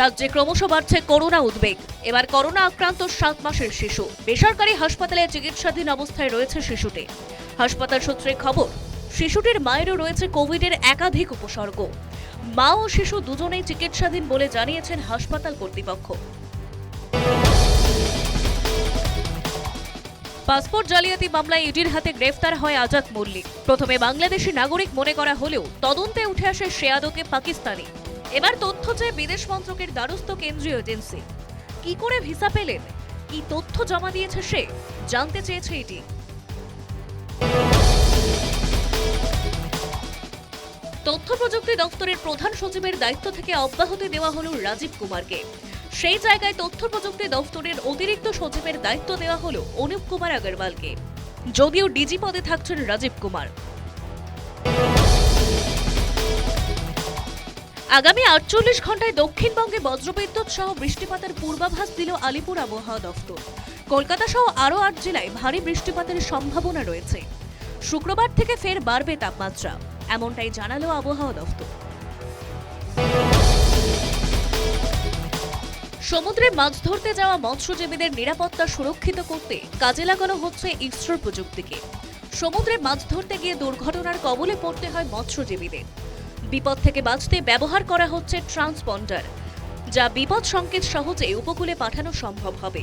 রাজ্যে ক্রমশ বাড়ছে করোনা উদ্বেগ। এবার করোনা আক্রান্ত সাত মাসের শিশু। বেসরকারি হাসপাতালে চিকিৎসাধীন অবস্থায় রয়েছে শিশুটি। হাসপাতাল সূত্রে খবর, শিশুটির মায়েরও রয়েছে কোভিডের একাধিক উপসর্গ। মা ও শিশু দুজনেই চিকিৎসাধীন বলে জানিয়েছেন হাসপাতাল কর্তৃপক্ষ। পাসপোর্ট জালিয়াতি মামলায় ইডির হাতে গ্রেফতার হয় আজাদ মল্লিক। প্রথমে বাংলাদেশি নাগরিক মনে করা হলেও তদন্তে উঠে আসে সে আদকে পাকিস্তানি। এবার তথ্য চেয়ে বিদেশ মন্ত্রকের দ্বারস্থ কেন্দ্রীয় এজেন্সি। কি করে ভিসা পেলেন? কি তথ্য জমা দিয়েছে সে? জানতে চেয়েছে এটি তথ্য প্রযুক্তি দপ্তরের প্রধান সচিবের দায়িত্ব থেকে অব্যাহতি দেওয়া হল রাজীব কুমারকে। সেই জায়গায় তথ্য প্রযুক্তি দপ্তরের অতিরিক্ত সচিবের দায়িত্ব দেওয়া হল অনুপ কুমার আগরওয়ালকে। যদিও ডিজি পদে থাকছেন রাজীব কুমার। আগামী আটচল্লিশ ঘন্টায় দক্ষিণবঙ্গে বজ্রবিদ্যুৎ সহ বৃষ্টিপাতের পূর্বাভাস দিল আলিপুর আবহাওয়া দফতর কলকাতা সহ আরও আট জেলায় ভারী বৃষ্টিপাতের সম্ভাবনা রয়েছে। শুক্রবার থেকে ফের বাড়বে তাপমাত্রা। এমনটাই জানালো আবহাওয়া দফতর সমুদ্রে মাছ ধরতে যাওয়া মৎস্যজীবীদের নিরাপত্তা সুরক্ষিত করতে কাজে লাগানো হচ্ছে ইসরোর প্রযুক্তিকে। সমুদ্রে মাছ ধরতে গিয়ে দুর্ঘটনার কবলে পড়তে হয় মৎস্যজীবীদের। বিপদ থেকে বাঁচতে ব্যবহার করা হচ্ছে ট্রান্সপন্ডার, যা বিপদ সংকেত সহজে উপকূলে পাঠানো সম্ভব হবে।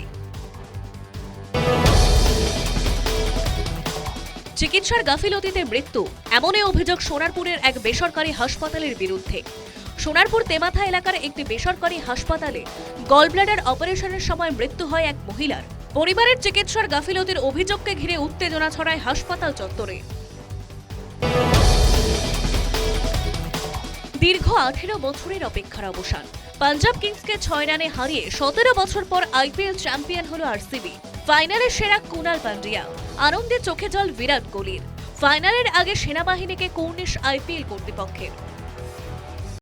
চিকিৎসার গাফিলতিতে মৃত্যু, এমনই অভিযোগ সোনারপুরের এক বেসরকারি হাসপাতালের বিরুদ্ধে। সোনারপুর তেমাথা এলাকার একটি বেসরকারি হাসপাতালে গলব্লাডার অপারেশনের সময় মৃত্যু হয় এক মহিলার। পরিবারের চিকিৎসার গাফিলতির অভিযোগকে ঘিরে উত্তেজনা ছড়ায় হাসপাতাল চত্বরে। দীর্ঘ আঠেরো বছরের অপেক্ষার অবসান। পাঞ্জাব কিংসকে ছয় রানে হারিয়ে সতেরো বছর পর আইপিএল চ্যাম্পিয়ন হল আরসিবি। ফাইনালে সেরা কুনাল পান্ডিয়া। আনন্দে চোখে জল বিরাট কোহলির। ফাইনালের আগে সেনাবাহিনীকে কৌর্ণিশ আইপিএল কর্তৃপক্ষের।